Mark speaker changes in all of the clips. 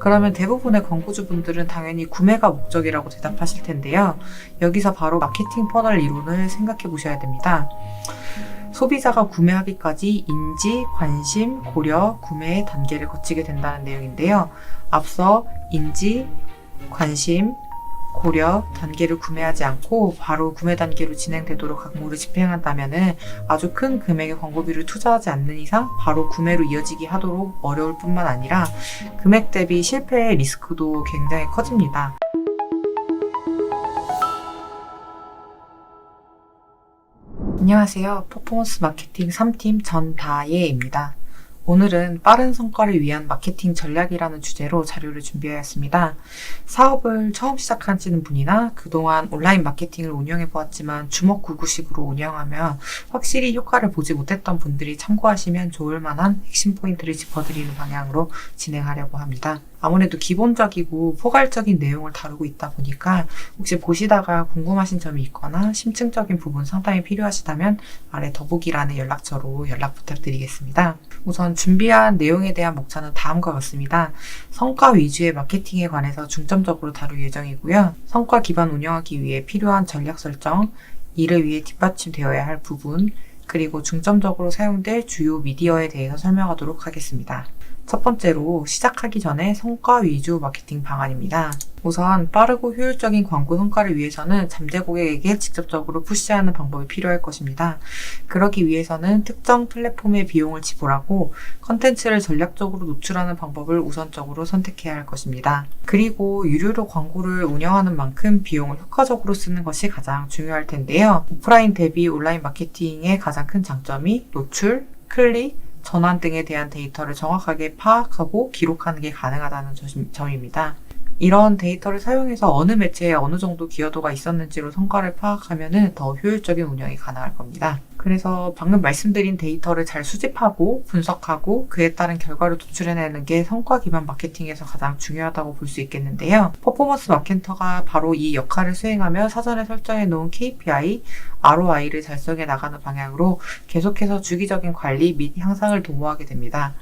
Speaker 1: 그러면 대부분의 광고주분들은 당연히 구매가 목적이라고 대답하실 텐데요. 여기서 바로 마케팅 퍼널 이론을 생각해 보셔야 됩니다. 소비자가 구매하기까지 인지, 관심, 고려, 구매의 단계를 거치게 된다는 내용인데요. 앞서 인지, 관심, 고려 단계를 구매하지 않고 바로 구매 단계로 진행되도록 광고를 집행한다면 아주 큰 금액의 광고비를 투자하지 않는 이상 바로 구매로 이어지게 하도록 어려울 뿐만 아니라 금액 대비 실패의 리스크도 굉장히 커집니다. 안녕하세요. 퍼포먼스 마케팅 3팀 전다예입니다. 오늘은 빠른 성과를 위한 마케팅 전략이라는 주제로 자료를 준비하였습니다. 사업을 처음 시작하시는 분이나 그동안 온라인 마케팅을 운영해 보았지만 주먹구구식으로 운영하며 확실히 효과를 보지 못했던 분들이 참고하시면 좋을 만한 핵심 포인트를 짚어드리는 방향으로 진행하려고 합니다. 아무래도 기본적이고 포괄적인 내용을 다루고 있다 보니까 혹시 보시다가 궁금하신 점이 있거나 심층적인 부분 상담이 필요하시다면 아래 더보기란의 연락처로 연락 부탁드리겠습니다. 우선 준비한 내용에 대한 목차는 다음과 같습니다. 성과 위주의 마케팅에 관해서 중점적으로 다룰 예정이고요. 성과 기반 운영하기 위해 필요한 전략 설정, 이를 위해 뒷받침되어야 할 부분, 그리고 중점적으로 사용될 주요 미디어에 대해서 설명하도록 하겠습니다. 첫 번째로 시작하기 전에 성과 위주 마케팅 방안입니다. 우선 빠르고 효율적인 광고 성과를 위해서는 잠재 고객에게 직접적으로 푸시하는 방법이 필요할 것입니다. 그러기 위해서는 특정 플랫폼의 비용을 지불하고 컨텐츠를 전략적으로 노출하는 방법을 우선적으로 선택해야 할 것입니다. 그리고 유료로 광고를 운영하는 만큼 비용을 효과적으로 쓰는 것이 가장 중요할 텐데요. 오프라인 대비 온라인 마케팅의 가장 큰 장점이 노출, 클릭, 전환 등에 대한 데이터를 정확하게 파악하고 기록하는 게 가능하다는 점입니다. 이런 데이터를 사용해서 어느 매체에 어느 정도 기여도가 있었는지로 성과를 파악하면 더 효율적인 운영이 가능할 겁니다. 그래서 방금 말씀드린 데이터를 잘 수집하고 분석하고 그에 따른 결과를 도출해내는 게 성과 기반 마케팅에서 가장 중요하다고 볼 수 있겠는데요. 퍼포먼스 마케터가 바로 이 역할을 수행하며 사전에 설정해 놓은 KPI, ROI를 달성해 나가는 방향으로 계속해서 주기적인 관리 및 향상을 도모하게 됩니다.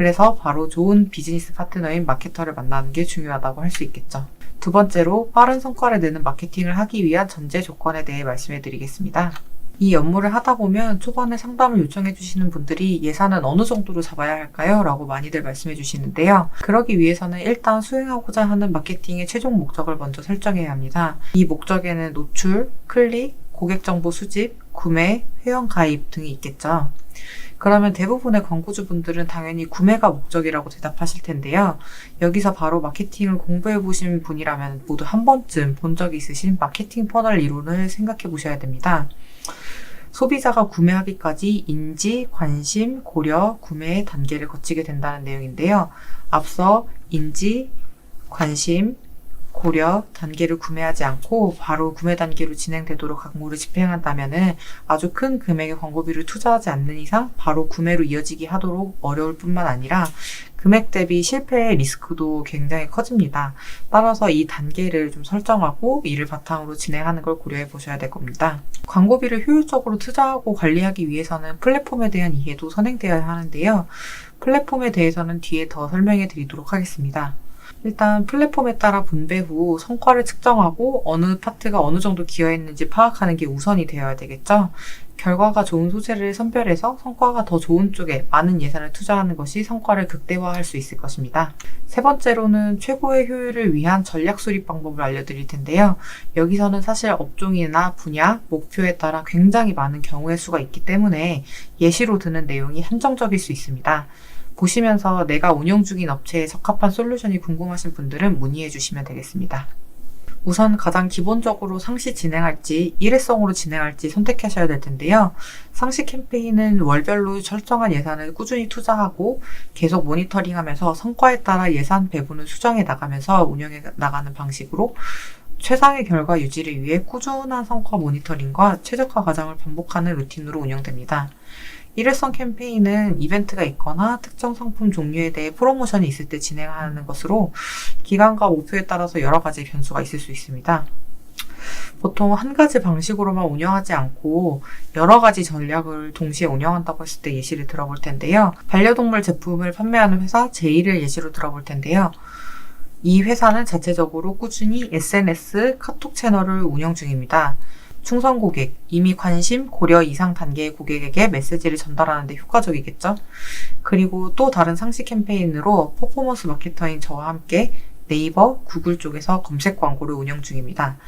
Speaker 1: 그래서 바로 좋은 비즈니스 파트너인 마케터를 만나는 게 중요하다고 할 수 있겠죠. 두 번째로 빠른 성과를 내는 마케팅을 하기 위한 전제 조건에 대해 말씀해 드리겠습니다. 이 업무를 하다 보면 초반에 상담을 요청해 주시는 분들이 예산은 어느 정도로 잡아야 할까요? 라고 많이들 말씀해 주시는데요. 그러기 위해서는 일단 수행하고자 하는 마케팅의 최종 목적을 먼저 설정해야 합니다. 이 목적에는 노출, 클릭, 고객 정보 수집, 구매, 회원 가입 등이 있겠죠. 그러면 대부분의 광고주분들은 당연히 구매가 목적이라고 대답하실 텐데요. 여기서 바로 마케팅을 공부해 보신 분이라면 모두 한 번쯤 본 적이 있으신 마케팅 퍼널 이론을 생각해 보셔야 됩니다. 소비자가 구매하기까지 인지, 관심, 고려, 구매의 단계를 거치게 된다는 내용인데요. 앞서 인지, 관심, 고려 단계를 구매하지 않고 바로 구매 단계로 진행되도록 광고를 집행한다면 아주 큰 금액의 광고비를 투자하지 않는 이상 바로 구매로 이어지게 하도록 어려울 뿐만 아니라 금액 대비 실패의 리스크도 굉장히 커집니다. 따라서 이 단계를 좀 설정하고 이를 바탕으로 진행하는 걸 고려해 보셔야 될 겁니다. 광고비를 효율적으로 투자하고 관리하기 위해서는 플랫폼에 대한 이해도 선행되어야 하는데요. 플랫폼에 대해서는 뒤에 더 설명해 드리도록 하겠습니다. 일단 플랫폼에 따라 분배 후 성과를 측정하고 어느 파트가 어느 정도 기여했는지 파악하는 게 우선이 되어야 되겠죠. 결과가 좋은 소재를 선별해서 성과가 더 좋은 쪽에 많은 예산을 투자하는 것이 성과를 극대화할 수 있을 것입니다. 세 번째로는 최고의 효율을 위한 전략 수립 방법을 알려드릴 텐데요. 여기서는 사실 업종이나 분야, 목표에 따라 굉장히 많은 경우의 수가 있기 때문에 예시로 드는 내용이 한정적일 수 있습니다. 보시면서 내가 운영 중인 업체에 적합한 솔루션이 궁금하신 분들은 문의해 주시면 되겠습니다. 우선 가장 기본적으로 상시 진행할지 일회성으로 진행할지 선택하셔야 될 텐데요. 상시 캠페인은 월별로 설정한 예산을 꾸준히 투자하고 계속 모니터링하면서 성과에 따라 예산 배분을 수정해 나가면서 운영해 나가는 방식으로 최상의 결과 유지를 위해 꾸준한 성과 모니터링과 최적화 과정을 반복하는 루틴으로 운영됩니다. 일회성 캠페인은 이벤트가 있거나 특정 상품 종류에 대해 프로모션이 있을 때 진행하는 것으로 기간과 목표에 따라서 여러 가지 변수가 있을 수 있습니다. 보통 한 가지 방식으로만 운영하지 않고 여러 가지 전략을 동시에 운영한다고 했을 때 예시를 들어볼 텐데요. 반려동물 제품을 판매하는 회사 제이를 예시로 들어볼 텐데요. 이 회사는 자체적으로 꾸준히 SNS 카톡 채널을 운영 중입니다. 충성 고객, 이미 관심, 고려 이상 단계의 고객에게 메시지를 전달하는 데 효과적이겠죠? 그리고 또 다른 상시 캠페인으로 퍼포먼스 마케터인 저와 함께 네이버, 구글 쪽에서 검색 광고를 운영 중입니다.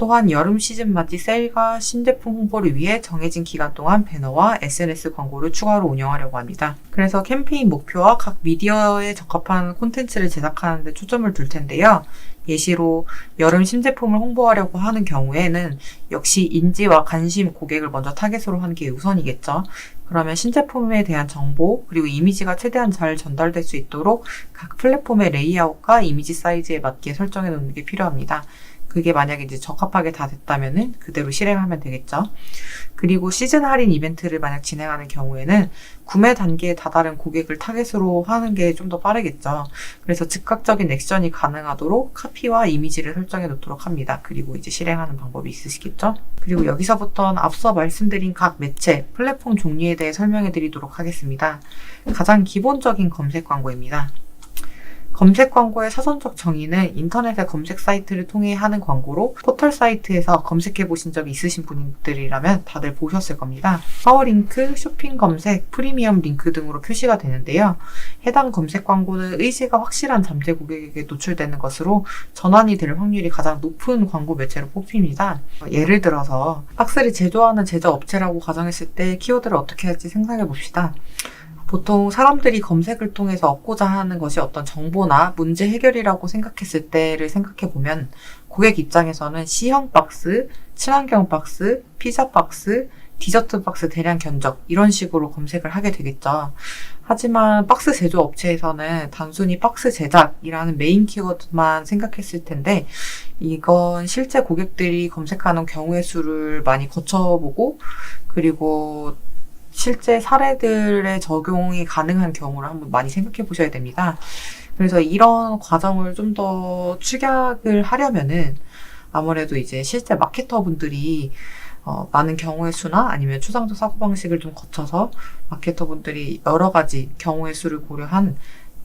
Speaker 1: 또한 여름 시즌 맞이 세일과 신제품 홍보를 위해 정해진 기간 동안 배너와 SNS 광고를 추가로 운영하려고 합니다. 그래서 캠페인 목표와 각 미디어에 적합한 콘텐츠를 제작하는 데 초점을 둘 텐데요. 예시로 여름 신제품을 홍보하려고 하는 경우에는 역시 인지와 관심 고객을 먼저 타겟으로 하는 게 우선이겠죠. 그러면 신제품에 대한 정보 그리고 이미지가 최대한 잘 전달될 수 있도록 각 플랫폼의 레이아웃과 이미지 사이즈에 맞게 설정해 놓는 게 필요합니다. 그게 만약에 이제 적합하게 다 됐다면은 그대로 실행하면 되겠죠. 그리고 시즌 할인 이벤트를 만약 진행하는 경우에는 구매 단계에 다다른 고객을 타겟으로 하는 게 좀 더 빠르겠죠. 그래서 즉각적인 액션이 가능하도록 카피와 이미지를 설정해 놓도록 합니다. 그리고 이제 실행하는 방법이 있으시겠죠? 그리고 여기서부터는 앞서 말씀드린 각 매체, 플랫폼 종류에 대해 설명해 드리도록 하겠습니다. 가장 기본적인 검색 광고입니다. 검색 광고의 사전적 정의는 인터넷의 검색 사이트를 통해 하는 광고로 포털 사이트에서 검색해 보신 적이 있으신 분들이라면 다들 보셨을 겁니다. 파워링크, 쇼핑 검색, 프리미엄 링크 등으로 표시가 되는데요. 해당 검색 광고는 의지가 확실한 잠재 고객에게 노출되는 것으로 전환이 될 확률이 가장 높은 광고 매체로 뽑힙니다. 예를 들어서 박스를 제조하는 제조업체라고 가정했을 때 키워드를 어떻게 할지 생각해 봅시다. 보통 사람들이 검색을 통해서 얻고자 하는 것이 어떤 정보나 문제 해결이라고 생각했을 때를 생각해 보면 고객 입장에서는 C형 박스, 친환경 박스, 피자 박스, 디저트 박스 대량 견적 이런 식으로 검색을 하게 되겠죠. 하지만 박스 제조 업체에서는 단순히 박스 제작이라는 메인 키워드만 생각했을 텐데 이건 실제 고객들이 검색하는 경우의 수를 많이 거쳐보고 그리고 실제 사례들의 적용이 가능한 경우를 한번 많이 생각해 보셔야 됩니다. 그래서 이런 과정을 좀 더 축약을 하려면은 아무래도 이제 실제 마케터 분들이 어, 많은 경우의 수나 아니면 추상적 사고방식을 좀 거쳐서 마케터 분들이 여러 가지 경우의 수를 고려한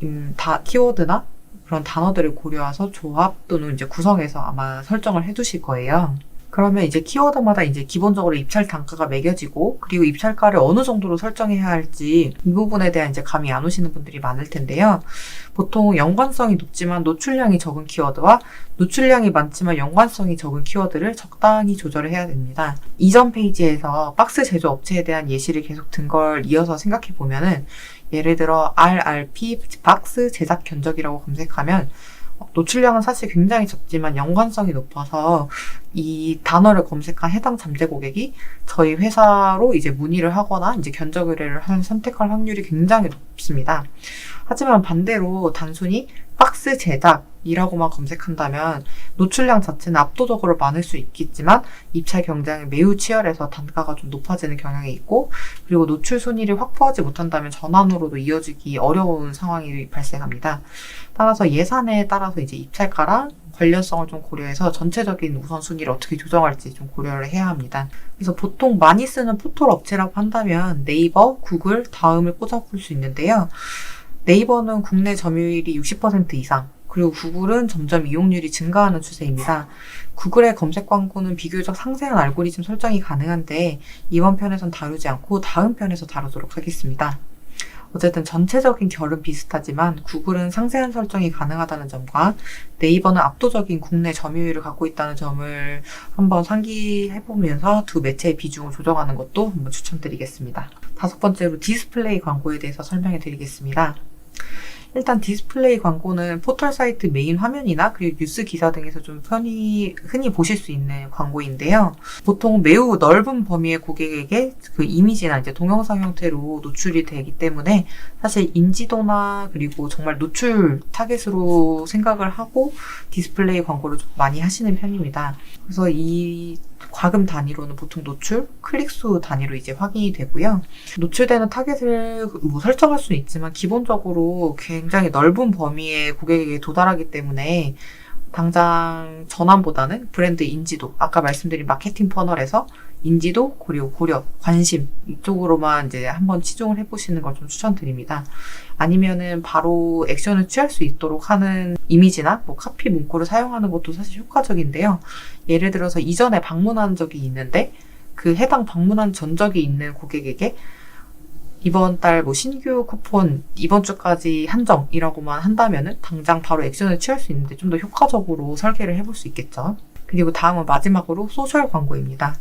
Speaker 1: 음, 다 키워드나 그런 단어들을 고려해서 조합 또는 이제 구성해서 아마 설정을 해 두실 거예요. 그러면 이제 키워드마다 이제 기본적으로 입찰 단가가 매겨지고 그리고 입찰가를 어느 정도로 설정해야 할지 이 부분에 대한 이제 감이 안 오시는 분들이 많을 텐데요. 보통 연관성이 높지만 노출량이 적은 키워드와 노출량이 많지만 연관성이 적은 키워드를 적당히 조절을 해야 됩니다. 이전 페이지에서 박스 제조 업체에 대한 예시를 계속 든 걸 이어서 생각해 보면은 예를 들어 RRP 박스 제작 견적이라고 검색하면 노출량은 사실 굉장히 적지만 연관성이 높아서 이 단어를 검색한 해당 잠재 고객이 저희 회사로 이제 문의를 하거나 이제 견적 의뢰를 한 선택할 확률이 굉장히 높습니다. 하지만 반대로 단순히 박스 제작이라고만 검색한다면 노출량 자체는 압도적으로 많을 수 있겠지만 입찰 경쟁이 매우 치열해서 단가가 좀 높아지는 경향이 있고 그리고 노출 순위를 확보하지 못한다면 전환으로도 이어지기 어려운 상황이 발생합니다. 따라서 예산에 따라서 이제 입찰가랑 관련성을 좀 고려해서 전체적인 우선순위를 어떻게 조정할지 좀 고려를 해야 합니다. 그래서 보통 많이 쓰는 포털 업체라고 한다면 네이버, 구글, 다음을 꽂아볼 수 있는데요. 네이버는 국내 점유율이 60% 이상, 그리고 구글은 점점 이용률이 증가하는 추세입니다. 구글의 검색 광고는 비교적 상세한 알고리즘 설정이 가능한데 이번 편에선 다루지 않고 다음 편에서 다루도록 하겠습니다. 어쨌든 전체적인 결은 비슷하지만 구글은 상세한 설정이 가능하다는 점과 네이버는 압도적인 국내 점유율을 갖고 있다는 점을 한번 상기해보면서 두 매체의 비중을 조정하는 것도 한번 추천드리겠습니다. 다섯 번째로 디스플레이 광고에 대해서 설명해 드리겠습니다. 일단 디스플레이 광고는 포털 사이트 메인 화면이나 그리고 뉴스 기사 등에서 좀 편히 흔히 보실 수 있는 광고인데요. 보통 매우 넓은 범위의 고객에게 그 이미지나 이제 동영상 형태로 노출이 되기 때문에 사실 인지도나 그리고 정말 노출 타겟으로 생각을 하고 디스플레이 광고를 좀 많이 하시는 편입니다. 그래서 이 과금 단위로는 보통 노출, 클릭수 단위로 이제 확인이 되고요. 노출되는 타겟을 뭐 설정할 수는 있지만 기본적으로 굉장히 넓은 범위의 고객에게 도달하기 때문에 당장 전환보다는 브랜드 인지도, 아까 말씀드린 마케팅 퍼널에서 인지도, 그리고 고려, 관심 이쪽으로만 이제 한번 치중을 해보시는 걸 좀 추천드립니다. 아니면은 바로 액션을 취할 수 있도록 하는 이미지나 뭐 카피 문구를 사용하는 것도 사실 효과적인데요. 예를 들어서 이전에 방문한 적이 있는데 그 해당 방문한 전적이 있는 고객에게 이번 달 뭐 신규 쿠폰 이번 주까지 한정이라고만 한다면은 당장 바로 액션을 취할 수 있는데 좀 더 효과적으로 설계를 해볼 수 있겠죠. 그리고 다음은 마지막으로 소셜 광고입니다.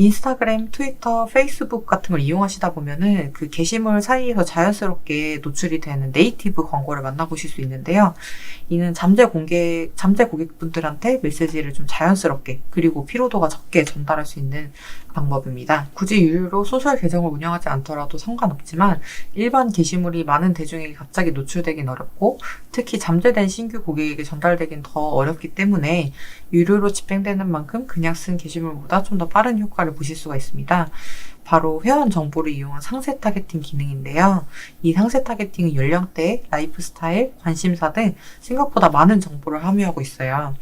Speaker 1: 인스타그램, 트위터, 페이스북 같은 걸 이용하시다 보면은 그 게시물 사이에서 자연스럽게 노출이 되는 네이티브 광고를 만나보실 수 있는데요. 이는 잠재 공개, 잠재 고객분들한테 메시지를 좀 자연스럽게 그리고 피로도가 적게 전달할 수 있는 방법입니다. 굳이 유료로 소셜 계정을 운영하지 않더라도 상관없지만 일반 게시물이 많은 대중에게 갑자기 노출되긴 어렵고 특히 잠재된 신규 고객에게 전달되긴 더 어렵기 때문에 유료로 집행되는 만큼 그냥 쓴 게시물보다 좀 더 빠른 효 과를 보실 수가 있습니다. 바로 회원 정보를 이용한 상세 타겟팅 기능인데요. 이 상세 타겟팅은 연령대, 라이프 스타일, 관심사 등 생각보다 많은 정보를 함유하고 있어요.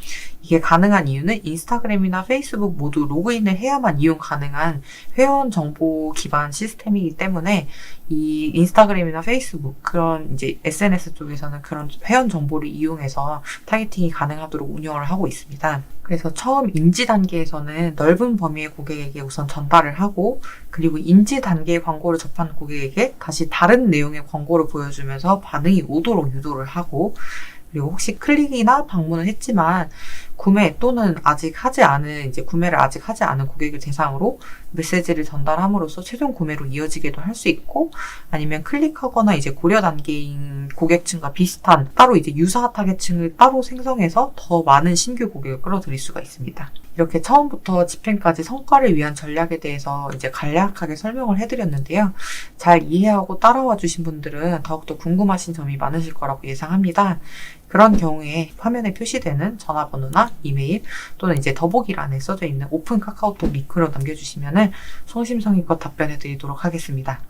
Speaker 1: 이게 가능한 이유는 인스타그램이나 페이스북 모두 로그인을 해야만 이용 가능한 회원 정보 기반 시스템이기 때문에 이 인스타그램이나 페이스북 그런 이제 SNS 쪽에서는 그런 회원 정보를 이용해서 타겟팅이 가능하도록 운영을 하고 있습니다. 그래서 처음 인지 단계에서는 넓은 범위의 고객에게 우선 전달을 하고 그리고 인지 단계의 광고를 접한 고객에게 다시 다른 내용의 광고를 보여주면서 반응이 오도록 유도를 하고 그리고 혹시 클릭이나 방문을 했지만 구매 또는 아직 하지 않은 이제 구매를 아직 하지 않은 고객을 대상으로 메시지를 전달함으로써 최종 구매로 이어지기도 할 수 있고 아니면 클릭하거나 이제 고려 단계인 고객층과 비슷한 따로 이제 유사 타겟층을 따로 생성해서 더 많은 신규 고객을 끌어들일 수가 있습니다. 이렇게 처음부터 집행까지 성과를 위한 전략에 대해서 이제 간략하게 설명을 해드렸는데요. 잘 이해하고 따라와 주신 분들은 더욱더 궁금하신 점이 많으실 거라고 예상합니다. 그런 경우에 화면에 표시되는 전화번호나 이메일 또는 이제 더보기란에 써져 있는 오픈 카카오톡 링크로 남겨주시면은 성심성의껏 답변해 드리도록 하겠습니다.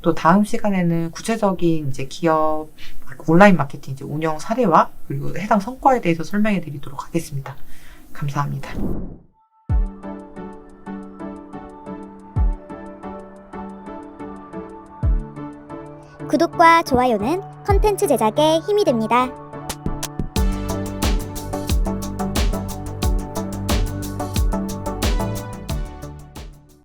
Speaker 1: 또 다음 시간에는 구체적인 이제 기업 온라인 마케팅 이제 운영 사례와 그리고 해당 성과에 대해서 설명해 드리도록 하겠습니다. 감사합니다.
Speaker 2: 구독과 좋아요는 컨텐츠 제작에 힘이 됩니다.